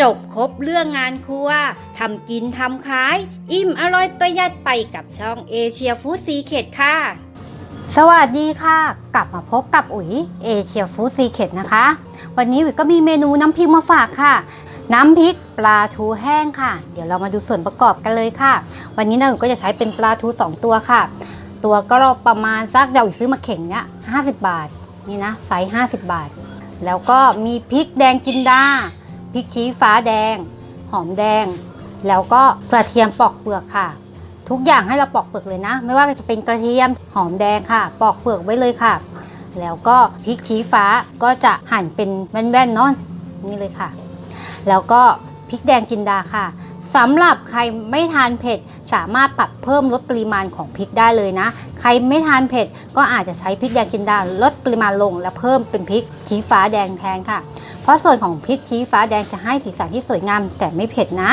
จบครบเรื่องงานครัวทำกินทำขาย อิ่มอร่อยประหยัดไปกับช่องเอเชียฟู้ดซีเคดค่ะ สวัสดีค่ะ กลับมาพบกับอุ๋ยเอเชียฟู้ดซีเคดนะคะ วันนี้อุ๋ยก็มีเมนูน้ำพริกมาฝากค่ะ น้ำพริกปลาทูแห้งค่ะ เดี๋ยวเรามาดูส่วนประกอบกันเลยค่ะ วันนี้นะอุ๋ยก็จะใช้เป็นปลาทู 2 ตัวค่ะ ตัวก็ประมาณสักเดี๋ยวอุ๋ยซื้อมาเข่งเนี้ย50บาทนี่นะไซส์50บาท แล้วก็มีพริกแดงจินดา พริกชี้ฟ้าแดง หอมแดง แล้วก็กระเทียมปอกเปลือกค่ะ ทุกอย่างให้เราปอกเปลือกเลยนะ ไม่ว่าจะเป็นกระเทียมหอมแดงค่ะ ปอกเปลือกไว้เลยค่ะ แล้วก็พริกชี้ฟ้าก็จะหั่นเป็นแว่นๆเนาะนี่เลยค่ะ แล้วก็พริกแดงจินดาค่ะ สำหรับใครไม่ทานเผ็ดสามารถปรับเพิ่มลดปริมาณของพริกได้เลยนะ ใครไม่ทานเผ็ดก็อาจจะใช้พริกแดงจินดาลดปริมาณลงและเพิ่มเป็นพริกชี้ฟ้าแดงแทนค่ะ เพราะส่วนของพริกชี้ฟ้าแดงจะให้สีสันที่สวยงามแต่ไม่เผ็ดนะ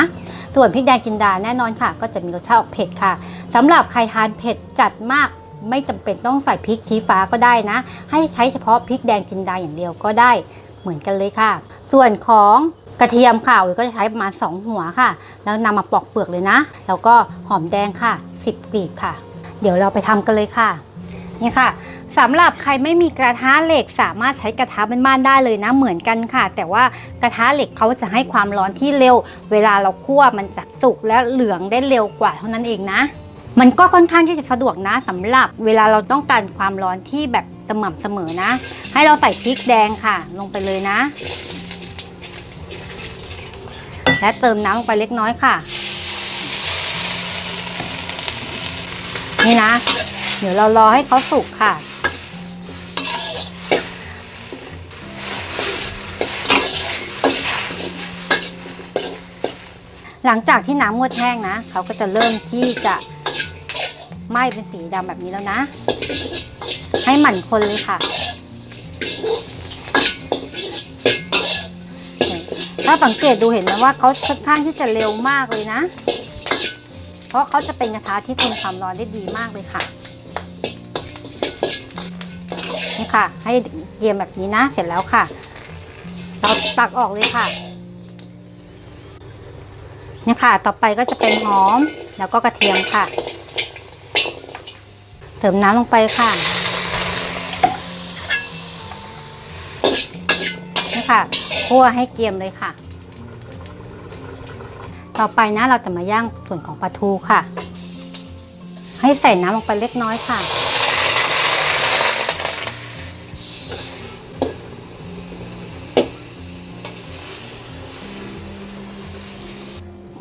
ส่วนพริกแดงจินดาแน่นอนค่ะ ก็จะมีรสชาติออกเผ็ดค่ะสำหรับใครทานเผ็ดจัดมากไม่จำเป็นต้องใส่พริกชี้ฟ้าก็ได้นะ ให้ใช้เฉพาะพริกแดงจินดาอย่างเดียวก็ได้เหมือนกันเลยค่ะ ส่วนของ กระเทียมค่ะอุ๋ยก็จะใช้ประมาณ 2 หัวค่ะ แล้วนำมาปอกเปลือกเลยนะ แล้วก็หอมแดงค่ะ 10กลีบค่ะ เดี๋ยวเราไปทำกันเลยค่ะ นี่ค่ะสำหรับใครไม่มีกระทะเหล็กสามารถใช้กระทะบ้านๆได้เลยนะเหมือนกันค่ะ แต่ว่ากระทะเหล็กเขาจะให้ความร้อนที่เร็ว เวลาเราคั่วมันจะสุกและเหลืองได้เร็วกว่าเท่านั้นเองนะ มันก็ค่อนข้างที่จะสะดวกนะสำหรับเวลาเราต้องการความร้อนที่แบบสม่ำเสมอนะ ให้เราใส่พริกแดงค่ะ ลงไปเลยนะ และเติมน้ำลงไปเล็กน้อยค่ะ นี่นะ เดี๋ยวเรารอให้เขาสุกค่ะ หลังจากที่น้ำงวดแห้งนะเขาก็จะเริ่มที่จะไหม้เป็นสีดำแบบนี้แล้วนะ ให้หมั่นคนเลยค่ะ ถ้าสังเกตดูเห็นไหมว่าเขาค่อนข้างที่จะเร็วมากเลยนะ เพราะเขาจะเป็นกระทะที่ทนความร้อนได้ดีมากเลยค่ะนี่ค่ะ ให้เตรียมแบบนี้นะเสร็จแล้วค่ะ เราตักออกเลยค่ะนี่ค่ะ ต่อไปก็จะเป็นหอมแล้วก็กระเทียมค่ะ เติมน้ำลงไปค่ะนี่ค่ะ คั่วให้เกรียมเลยค่ะ ต่อไปนะเราจะมาย่างส่วนของปลาทูค่ะ ให้ใส่น้ำลงไปเล็กน้อยค่ะ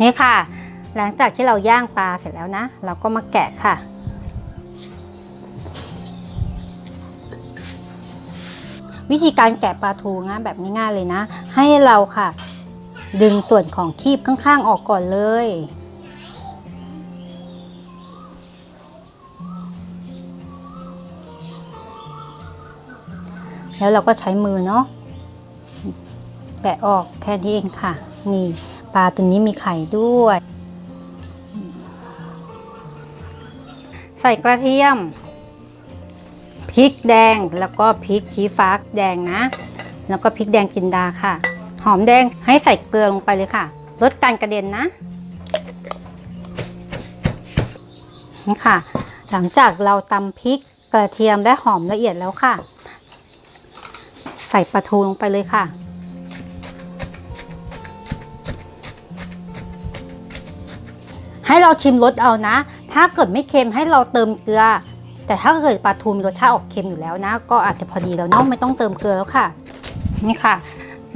นี่ค่ะ หลังจากที่เราย่างปลาเสร็จแล้วนะ เราก็มาแกะค่ะ วิธีการแกะปลาทูนะแบบง่ายๆเลยนะ ให้เราค่ะ ดึงส่วนของคีบข้างๆออกก่อนเลยแล้วเราก็ใช้มือเนาะแกะออกแค่นี้เองค่ะ นี่ปลาตัวนี้มีไข่ด้วย ใส่กระเทียม พริกแดงแล้วก็พริกชี้ฟ้าแดงนะ แล้วก็พริกแดงจินดาค่ะ หอมแดงให้ใส่เกลือลงไปเลยค่ะลดการกระเด็นนะนี่ค่ะ หลังจากเราตำพริกกระเทียมและหอมละเอียดแล้วค่ะ ใส่ปลาทูลงไปเลยค่ะให้เราชิมรสเอานะ ถ้าเกิดไม่เค็มให้เราเติมเกลือ แต่ถ้าเกิดปลาทูมีรสชาติออกเค็มอยู่แล้วนะ ก็อาจจะพอดีแล้วเนาะไม่ต้องเติมเกลือแล้วค่ะ นี่ค่ะ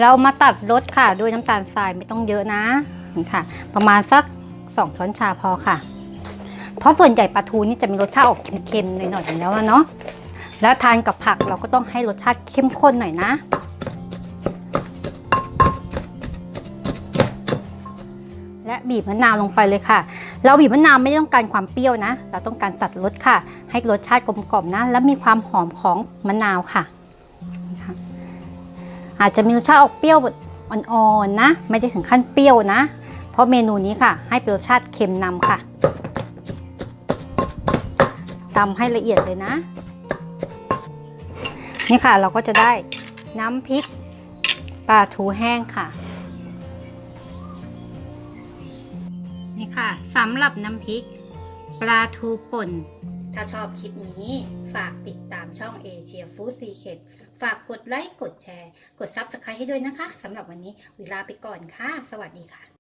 เรามาตัดรสค่ะด้วยน้ำตาลทรายไม่ต้องเยอะนะนี่ค่ะ ประมาณสัก 2 ช้อนชาพอค่ะ เพราะส่วนใหญ่ปลาทูนี่จะมีรสชาติออกเค็มๆหน่อยๆอยู่แล้วเนาะแล้วทานกับผักเราก็ต้องให้รสชาติเข้มข้นหน่อยนะ และบีบมะนาวลงไปเลยค่ะ เราบีบมะนาวไม่ต้องการความเปรี้ยวนะ เราต้องการตัดรสค่ะ ให้รสชาติกลมกล่อมนะ และมีความหอมของมะนาวค่ะ อาจจะมีรสชาติออกเปรี้ยวอ่อนๆนะ ไม่ได้ถึงขั้นเปรี้ยวนะ เพราะเมนูนี้ค่ะ ให้เป็นรสชาติเค็มนำค่ะตำให้ละเอียดเลยนะ นี่ค่ะเราก็จะได้น้ำพริกปลาทูแห้งค่ะ นี่ค่ะสำหรับน้ำพริก ปลาทูป่น ถ้าชอบคลิปนี้ ฝากติดตามช่องเอเชียฟู้ดซีเคดฝากกดไลค์ กดแชร์ กด Subscribe ให้ด้วยนะคะสำหรับวันนี้เวลาไปก่อนค่ะ สวัสดีค่ะ